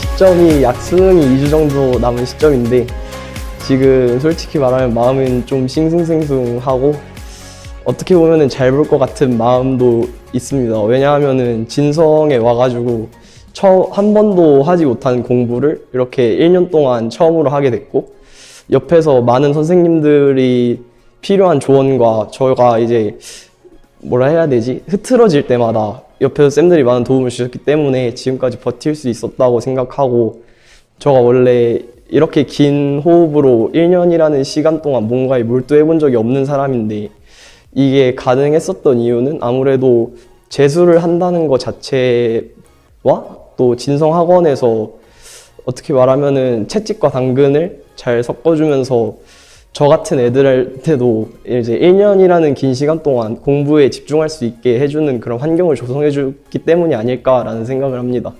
시점이 약승이 2주 정도 남은 시점인데 지금 솔직히 말하면 마음은 좀 싱숭생숭하고 어떻게 보면은 잘 볼 것 같은 마음도 있습니다. 왜냐하면은 진성에 와가지고 처음 한 번도 하지 못한 공부를 이렇게 1년 동안 처음으로 하게 됐고 옆에서 많은 선생님들이 필요한 조언과 저가 이제 뭐라 해야 되지? 흐트러질 때마다 옆에서 쌤들이 많은 도움을 주셨기 때문에 지금까지 버틸 수 있었다고 생각하고 저가 원래 이렇게 긴 호흡으로 1년이라는 시간 동안 뭔가에 몰두해 본 적이 없는 사람인데 이게 가능했었던 이유는 아무래도 재수를 한다는 것 자체와 또 진성학원에서 어떻게 말하면은 채찍과 당근을 잘 섞어주면서 저 같은 애들한테도 이제 1년이라는 긴 시간 동안 공부에 집중할 수 있게 해주는 그런 환경을 조성해주기 때문이 아닐까라는 생각을 합니다.